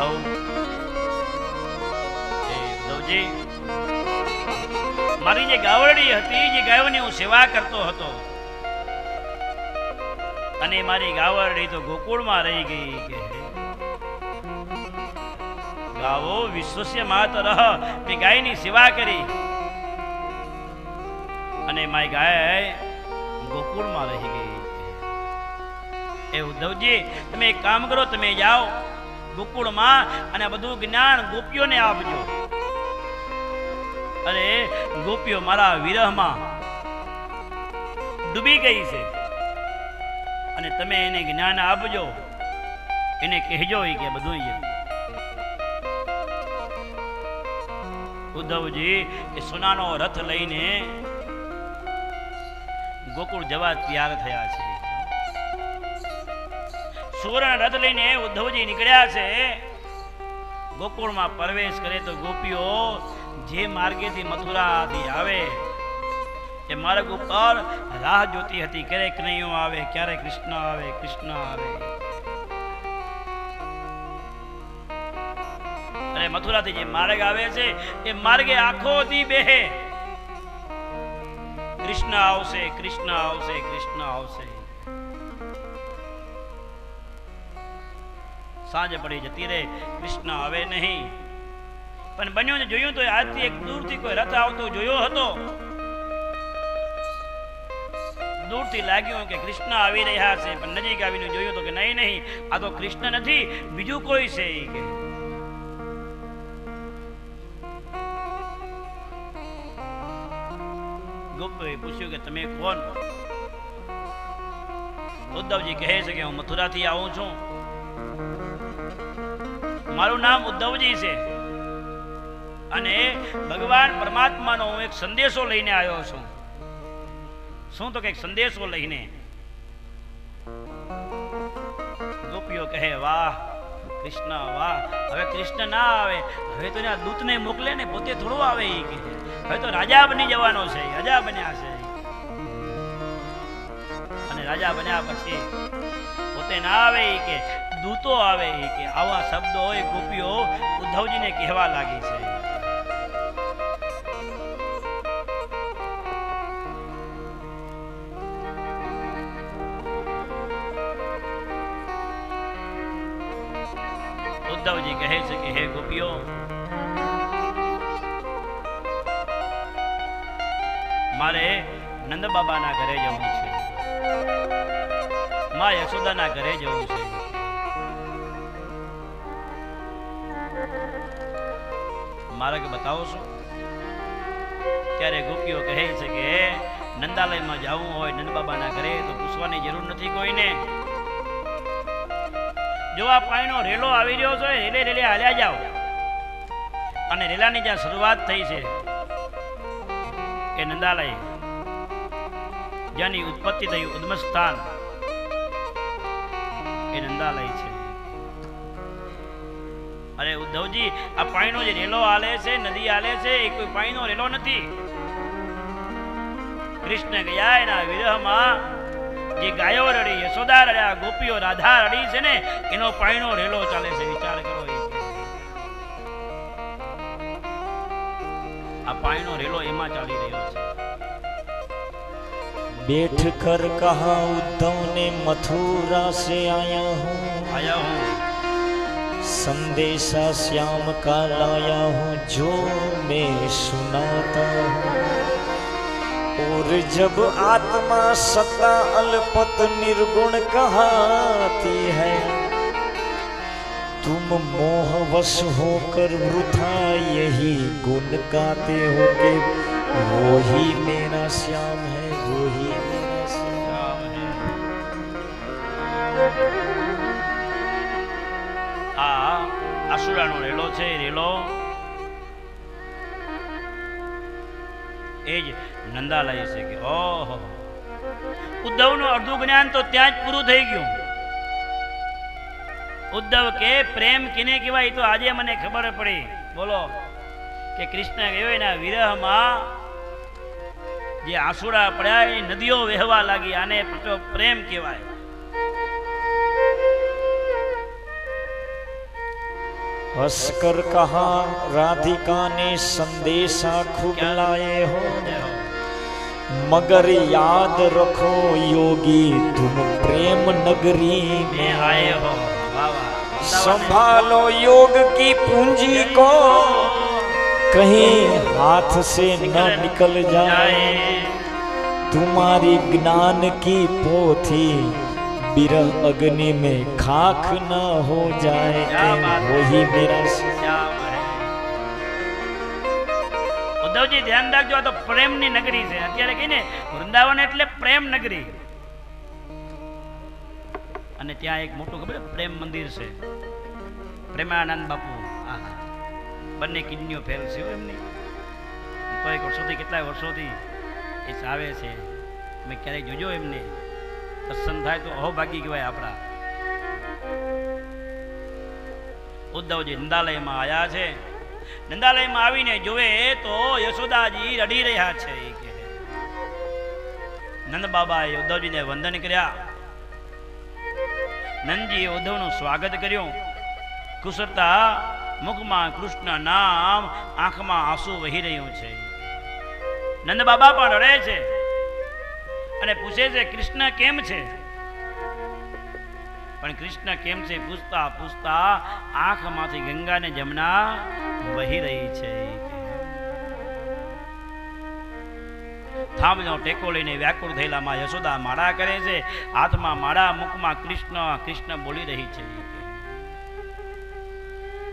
ઉદ્ધવ ઉદ્ધવજી મારી જે ગાવડી હતી જે ગાયોની હું સેવા કરતો હતો. અને મારી ગાવરડી તો ગોકુળમાં રહી ગઈ કે ગાવો વિશ્વસ્ય માતરહ મેં ગાયની સેવા કરી. અને મારી ગાય ગોકુળમાં રહી ગઈ એ ઉદ્ધવજી તમે એક કામ કરો, તમે જાઓ. ગોકુળમાં અને બધું જ્ઞાન ગોપીઓને આપજો. અરે, ગોપીઓ મારા વિરહમાં ડૂબી ગઈ છે. અને તમે એને જ્ઞાન આપજો. એને કહેજો કે બધું ઉદ્ધવજી, એ સોનાનો રથ લઈને ગોકુળ જવા તૈયાર થયા છે. સુવર્ણ રથ લઈને ઉદ્ધવજી નીકળ્યા છે. ગોકુળમાં પ્રવેશ કરે તો ગોપીઓ જે માર્ગેથી મથુરાથી આવે, એ માર્ગ ઉપર રાહ જોતી હતી. ક્યારે કનૈયો આવે ક્યારે કૃષ્ણ આવે કૃષ્ણ આવે. અને મથુરાથી જે માર્ગ આવે છે, એ માર્ગે આખો દી બેહે. કૃષ્ણ આવશે કૃષ્ણ આવશે કૃષ્ણ આવશે. સાંજ પડી જતી રહે. કૃષ્ણ આવે નહીં. પણ બન્યો જોયું તો આજથી એક દૂરથી કોઈ રથ આવતો જોયો હતો. દૂરથી લાગ્યું કે કૃષ્ણ આવી રહ્યા છે, પણ નજીક આવીને જોયું તો કે નહીં નહીં. આ તો કૃષ્ણ નથી, બીજું કોઈ છે ઈ કે. ગોપીએ પૂછ્યું કે તમે કોણ? ઉદ્ધવજી કહે છે કે હું મથુરાથી આવું છું. મારું નામ ઉદ્ધવજી છે. અને ભગવાન પરમાત્માનો હું એક સંદેશો લઈને આવ્યો છું. શું તો કે સંદેશો લઈને? ગોપીઓ કહે, વાહ, કૃષ્ણ, વાહ, હવે કૃષ્ણ ના આવે. હવે તો એના દૂતને મોકલે ને પોતે થોડો આવે એ કે. હવે તો રાજા બની જવાનો છે, રાજા બન્યા છે. અને રાજા બન્યા પછી પોતે ના આવે એ કે. દૂતો આવે કે આવા શબ્દો એ ગોપીઓ ઉદ્ધવજીને કહેવા લાગી છે. ઉદ્ધવજી કહે છે કે હે ગોપીઓ, મારે નંદ બાબાના ઘરે જવું છે. મા યશોદાના ઘરે જવું છે. માર્ગ બતાવો છો? ત્યારે ગોપીઓ કહે છે કે નંદાલયમાં જવું હોય નંદ બાબાના ઘરે, તો પૂછવાની જરૂર નથી કોઈને. જો આ પાણીનો રેલો આવી રહ્યો છે, રેલે રેલે હાલ્યા જાઓ. અને રેલાની જ્યાં શરૂઆત થઈ છે, એ નંદાલય, જ્યાંની ઉત્પત્તિ થઈ ઉદ્મ એ નંદાલય છે. અરે ઉદ્ધવજી આ પાણીનો જે રેલો આલે છે નદી આલે છે એ કોઈ પાણીનો રેલો નથી. કૃષ્ણ ગયા એના વિરહમાં જે ગાયો રડી યશોદા રડ્યા ગોપીઓ રાધા રડી છે ને એનો પાણીનો રેલો ચાલે છે. વિચાર કરો આ પાણીનો રેલો એમાં ચાલી રહ્યો છે. બેઠ કર કહા ઉદ્ધવ ને મથુરા સે આયા હું. આયા હું. संदेशा श्याम का लाया हूँ जो मैं सुनाता और जब आत्मा सता अल्पत निर्गुण कहाती है, तुम मोहवश होकर वृथा यही गुण गाते हो के वो ही मेरा श्याम है वो ही मेरा श्याम है। આ આસુરાનો રેલો છે રેલો. એ જ નંદાલય છે કે, ઓહો. ઉદ્ધવનું અડધું જ્ઞાન તો ત્યાં જ પૂરું થઈ ગયું. ઉદ્ધવ કે, પ્રેમ કિને કહેવાય? એ તો આજે મને ખબર પડી. બોલો, કે કૃષ્ણ ગયો એના વિરહમાં જે આસુડા પડ્યા, એ નદીઓ વહેવા લાગી, આને પ્રેમ કહેવાય. हस्कर कहा राधिका ने संदेशा खूब लाए हो। मगर याद रखो योगी तुम प्रेम नगरी में आए हो। संभालो योग की पूंजी को। कहीं हाथ से न निकल जाए। तुम्हारी ज्ञान की पोथी बिरह अग्नि में खाक न हो जाए क्या बात है। वही मेरा શ્યામ હે. ઉદ્ધવજી ધ્યાન રાખજો આ તો પ્રેમની નગરી છે અત્યારે કહીને વૃંદાવન એટલે પ્રેમ નગરી અને ત્યાં એક મોટું ખબર છે? પ્રેમ મંદિર છે પ્રેમાનંદ બાપુ આહા. બંને કિડનીઓ ફેલ છે હો એમની કોઈક વર્ષોથી કેટલાય વર્ષોથી એ ચાવે છે તમે ક્યારેક જોજો એમને દર્શન થાય તો અહોભાગી કહેવાય આપણા. ઉદ્ધવજી નંદાલયમાં આવ્યા છે. નંદાલયમાં આવીને જોવે તો યશોદાજી રડી રહ્યા છે નંદ બાબાએ ઉદ્ધવજીને વંદન કર્યા. નંદજીએ ઉદ્ધવનું સ્વાગત કર્યું. કુશળતા મુખમાં કૃષ્ણ નામ આંખમાં આંસુ વહી રહ્યું છે. નંદ બાબા પણ રડે છે. અને પૂછે છે, કૃષ્ણ કેમ છે? પણ કૃષ્ણ કેમ છે? પૂછતા પૂછતા આંખમાંથી ગંગાને જમના વહી રહી છે. થાંભલો ટેકો લઈને વ્યાકુળ થયેલામાં યશોદા માળા કરે છે. હાથમાં માળા, મુખમાં કૃષ્ણ કૃષ્ણ બોલી રહી છે.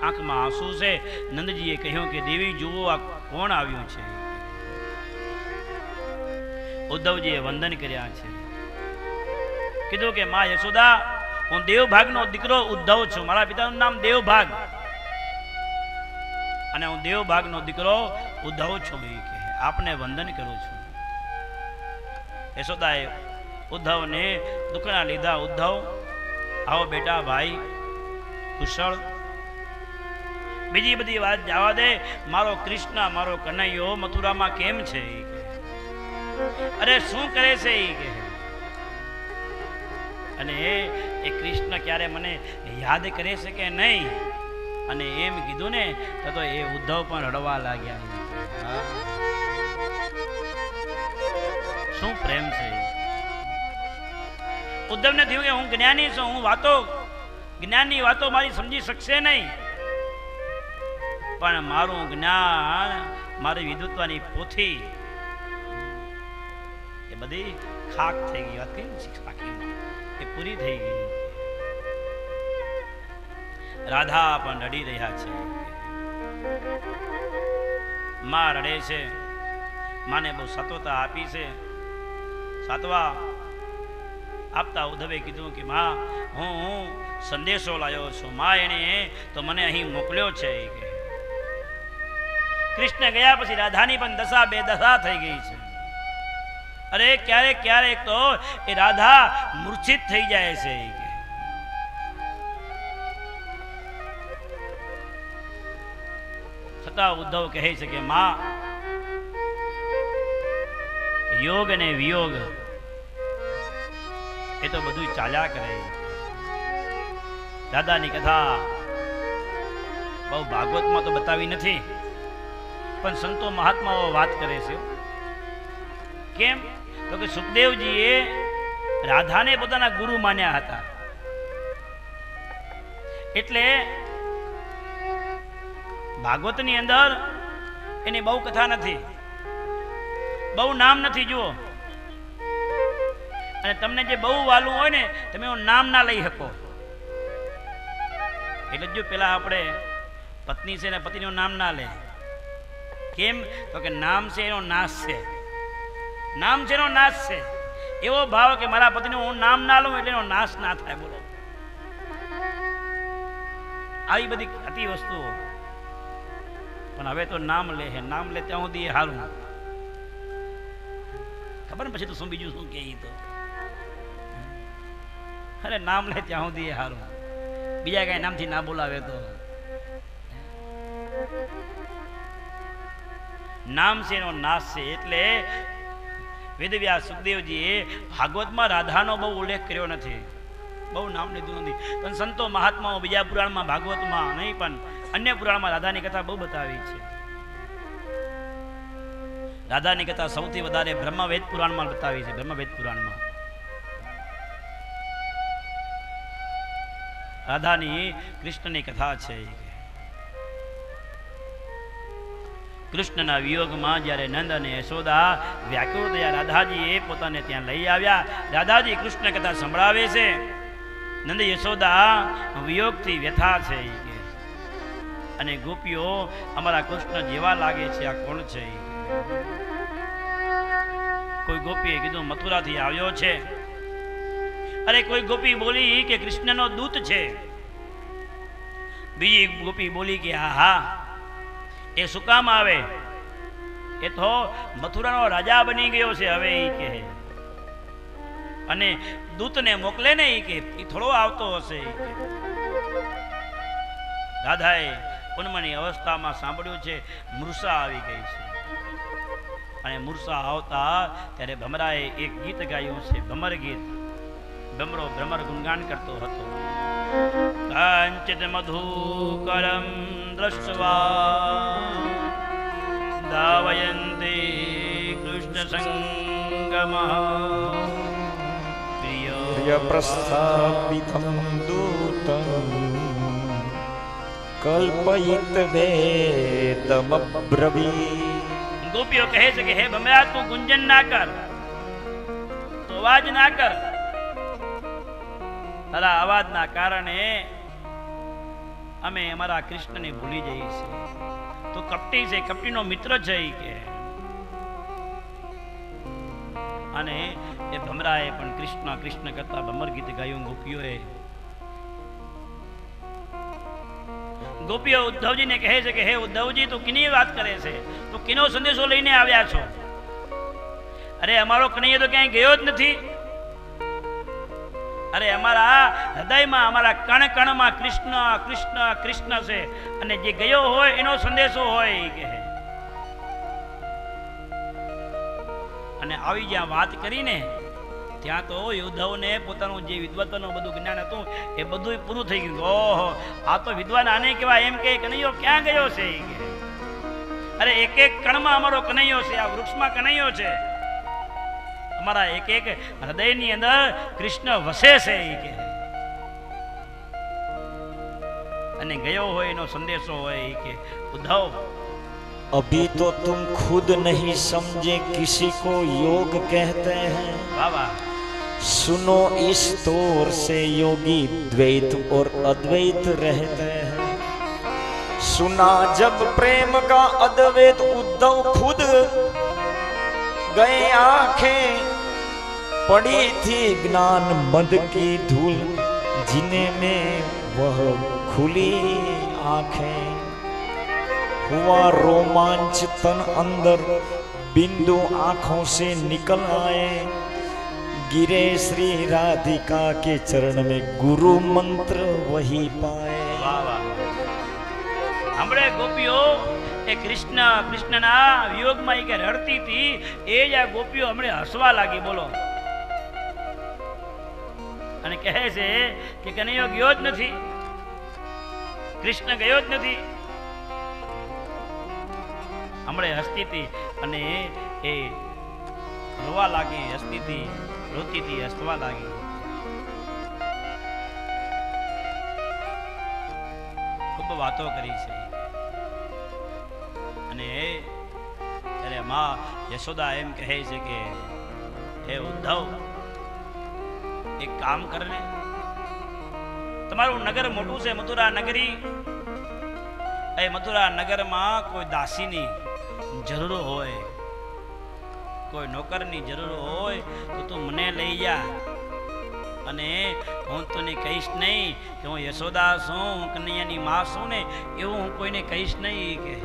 આંખમાં આંસુ છે. નંદજીએ કહ્યું કે, દેવી જુઓ આ કોણ આવ્યું છે? ઉદ્ધવજીએ વંદન કર્યા છે. કીધું કે, મા યશોદા, હું દેવભાગનો દીકરો ઉદ્ધવ છું. મારા પિતાનું નામ દેવભાગ. અને હું દેવભાગનો દીકરો ઉદ્ધવ છું એ કે આપને વંદન કરું છું. યશોદાએ ઉદ્ધવને દુઃખના લીધા. ઉદ્ધવ, આવો બેટા, ભાઈ, કુશળ. બીજી બધી વાત જવા દે. મારો કૃષ્ણ, મારો કનૈયો મથુરામાં કેમ છે? અરે શું કરે છે એ અને એ કૃષ્ણ ક્યારે મને યાદ કરે છે કે નહીં? અને એમ કીધું ને, તો એ ઉદ્ધવ પણ રડવા લાગ્યા. શું પ્રેમ છે ઉદ્ધવને થયું કે હું જ્ઞાની છું, હું વાતો, જ્ઞાનની વાતો મારી સમજી શકશે નહીં. પણ મારું જ્ઞાન મારી વિદ્વત્વાની પોથી બધી ખાક થઈ ગઈ. વાત બાકી એ પૂરી થઈ ગઈ. રાધા પણ રડી રહ્યા છે. માં રડે છે. માને બહુ સત્વતા આપી છે. સાતવા આપતા ઉદ્ધવે કીધું કે, માં, હું સંદેશો લાવ્યો છું. માં એણે તો મને અહીં મોકલ્યો છે. કહે. કૃષ્ણ ગયા પછી રાધાની પણ દશા બે દશા થઈ ગઈ છે. અરે ક્યારેક ક્યારેક તો એ રાધા મૂર્છિત થઈ જાય છે. છતાં ઉદ્ધવ કહે છે કે, માં, યોગ અને વિયોગ એ તો બધું ચાલ્યા કરે દાદાની કથા બહુ ભાગવતમાં તો બતાવી નથી, પણ સંતો મહાત્માઓ વાત કરે છે. કેમ? તો કે સુખદેવજીએ રાધાને પોતાના ગુરુ માન્યા હતા. એટલે ભાગવતની અંદર એની બહુ કથા નથી. બહુ નામ નથી, જુઓ. અને તમને જે બહુ વાલું હોય ને, તમે એનું નામ ના લઈ શકો. એટલે જો પેલા આપણે પત્ની છે ને પતિનું નામ ના લે. કેમ? તો કે નામ છે એનો નાશ છે. નામ એનો નાશ છે, એવો ભાવ કે મારા પતિનું હું નામ ના લઉં એટલે એનો નાશ ના થાય, બોલો. આવી બધી હતી વસ્તુઓ. પણ હવે તો નામ લે છે નામ લે ત્યાં સુધી હારું. ખબર ને પછી તો શું બીજું શું કે તો. અરે નામ લે ત્યાં સુધી હારું. બીજા કઈ નામથી ના બોલાવે તો. નામ છે એનો નાશ છે, એટલે વેદવ્યાસ સુખદેવજીએ ભાગવતમાં રાધાનો બહુ ઉલ્લેખ કર્યો નથી. બહુ નામ લીધું નથી. પણ સંતો મહાત્માઓ બીજા પુરાણમાં ભાગવતમાં નહીં, પણ અન્ય પુરાણમાં રાધાની કથા બહુ બતાવી છે. રાધાની કથા સૌથી વધારે બ્રહ્મવેદ પુરાણમાં બતાવી છે, બ્રહ્મવેદ પુરાણમાં. રાધાની કૃષ્ણની કથા છે કૃષ્ણના વિયોગમાં જ્યારે નંદ અને યશોદા વ્યાકુળ થયા રાધાજીએ પોતાને ત્યાં લઈ આવ્યા. રાધાજી કૃષ્ણ કથા સંભળાવે છે. નંદ યશોદા વિયોગથી વ્યથા છે અને ગોપીઓ, અમારા કૃષ્ણ જેવા લાગે છે આ કોણ છે. કોઈ ગોપીએ કીધું, મથુરાથી આવ્યો છે. અરે કોઈ ગોપી બોલી કે કૃષ્ણનો દૂત છે. બીજી ગોપી બોલી કે હા હા એ શું કામ આવે? એ તો મથુરાનો રાજા બની ગયો છે હવે એ કે અને દૂતને મોકલે ને એ કે એ થોડો આવતો હશે. કે રાધાએ પૂનમની અવસ્થામાં સાંભળ્યું છે, મૃષા આવી ગઈ છે. અને મૂર્છા આવતા ત્યારે ભમરાએ એક ગીત ગાયું છે, ભમર ગીત. ભમરો ભ્રમર ગુણગાન કરતો હતો. કાંચિત મધુકરમ दृष्ट्वा धावयन्ति कृष्णसङ्गमः प्रियप्रस्थापितं दूतम् कल्पयितवेदमब्रवीत् ગોપીઓ કહે છે કે હે ભમરા તું ગુંજન ના કર તો અવાજ ના કર અલા અવાજના કારણે અમે અમારા કૃષ્ણને ભૂલી જઈએ છીએ. તો કપટી છે, કપટીનો મિત્ર છે કે. અને એ ભમરાએ પણ કૃષ્ણ કૃષ્ણ કરતા ભમર ગીત ગાયું, ગોપીઓએ. ગોપીઓ ઉદ્ધવજીને કહે છે કે, હે ઉદ્ધવજી, તું કિની વાત કરે છે? તું કિનો સંદેશો લઈને આવ્યા છો? અરે, અમારો કનૈયો તો ક્યાંય ગયો જ નથી. અરે અમારા હૃદયમાં, અમારા કણ કણમાં કૃષ્ણ કૃષ્ણ કૃષ્ણ છે. અને જે ગયો હોય, એનો સંદેશો હોય કહે. અને આવી જ્યાં વાત કરીને, ત્યાં તો યોદ્ધાઓને પોતાનું જે વિદ્વતનું બધું જ્ઞાન હતું, એ બધું પૂરું થઈ ગયું. ઓહો, આ તો વિદ્વાન આને કહેવાય, એમ કે કનૈયો, ક્યાં ગયો છે? અરે એક એક કણમાં અમારો કનૈયો છે, આ વૃક્ષમાં કનૈયો છે. અમારા એક એક હૃદયની અંદર કૃષ્ણ વસે છે ઈ કે અને ગયો હોય એનો સંદેશો હોય ઈ કે ઉદ્ધવ अभी तो तुम खुद नहीं समझे किसी को योग कहते हैं વાહ વાહ सुनो इस तौर से योगी द्वैत और अद्वैत रहते हैं सुना जब प्रेम का अद्वैत उद्धव खुद गए आंखें पड़ी थी ज्ञान मद की धूल जिन्हें में वह खुली आंखें हुआ रोमांच तन अंदर बिंदु आंखों से निकल आए गिरे श्री राधिका के चरण में गुरु मंत्र वही पाए વાહ વાહ હમણે ગોપીઓ એ કૃષ્ણ કૃષ્ણના વિયોગમાં ઈ કે રડતી હતી એ જ આ ગોપીઓ હમણે હસવા લાગી બોલો અને કહે છે કે કનૈયો ગયો જ નથી. કૃષ્ણ ગયો જ નથી. હમણે હસ્તી હતી અને એ રોવા લાગી હસ્તી હતી રોતી હતી હસવા લાગી. ખૂબ વાતો કરી છે. અને ત્યારે મા યશોદા એમ કહે છે કે, હે ઉદ્ધવ કામ કર ને તમારું નગર મોટું છે, મથુરા નગરી. એ મથુરા નગરમાં કોઈ દાસીની જરૂર હોય, કોઈ નોકરની જરૂર હોય, તો તું મને લઈ જા. અને હું તને કહીશ નહીં કે હું યશોદા છું, હું કનૈયાની માં છું ને, એવું હું કોઈને કહીશ નહીં કે.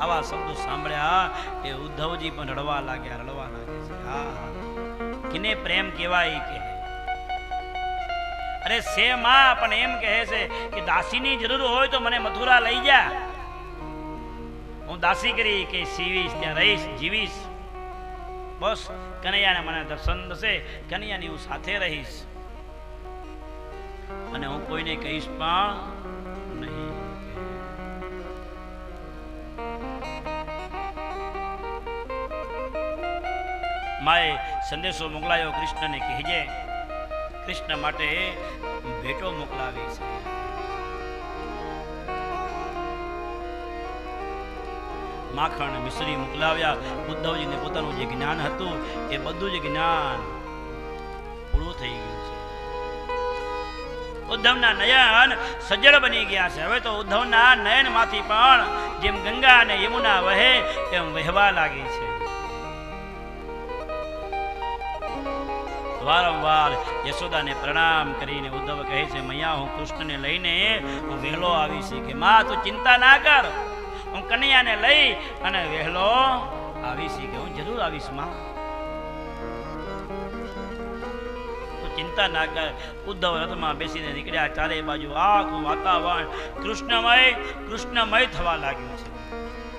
આવા શબ્દો સાંભળ્યા એ ઉદ્ધવજી પણ રડવા લાગ્યા, રડવા લાગે છે. હા. કિને પ્રેમ કહેવાય કે. અરે સે માં, પણ એમ કહે છે કે દાસીની જરૂર હોય તો મને મથુરા લઈ જા. હું દાસી કરી કે સીવીશ, ત્યાં રહીશ, જીવીશ. બસ, કનૈયાને મને દર્શન થશે, કનૈયાની હું સાથે રહીશ. અને હું કોઈને કહીશ, પણ માએ સંદેશો મોકલાયો કૃષ્ણને કહેજે કૃષ્ણ માટે ભેટો મોકલાવી છે. માખણ, મિશ્રી મોકલાવ્યા. ઉદ્ધવજીને પોતાનું જે જ્ઞાન હતું, એ બધું જ જ્ઞાન પૂરું થઈ ગયું છે. ઉદ્ધવના નયન સજ્જડ બની ગયા છે. હવે તો ઉદ્ધવના નયનમાંથી પણ જેમ ગંગા અને યમુના વહે એમ વહેવા લાગી છે. વારંવાર યશોદાને પ્રણામ કરીને ઉદ્ધવ કહે છે, મૈયા, હું કૃષ્ણને લઈને હું વહેલો આવીશ કે માં, તું ચિંતા ના કર. હું કનૈયાને લઈ અને વહેલો આવીશ કે હું જરૂર આવીશ, માં. ચિંતા ના કર. ઉદ્ધવ રથમાં બેસીને નીકળ્યા, ચારે બાજુ આખું વાતાવરણ કૃષ્ણમય કૃષ્ણમય થવા લાગ્યું છે.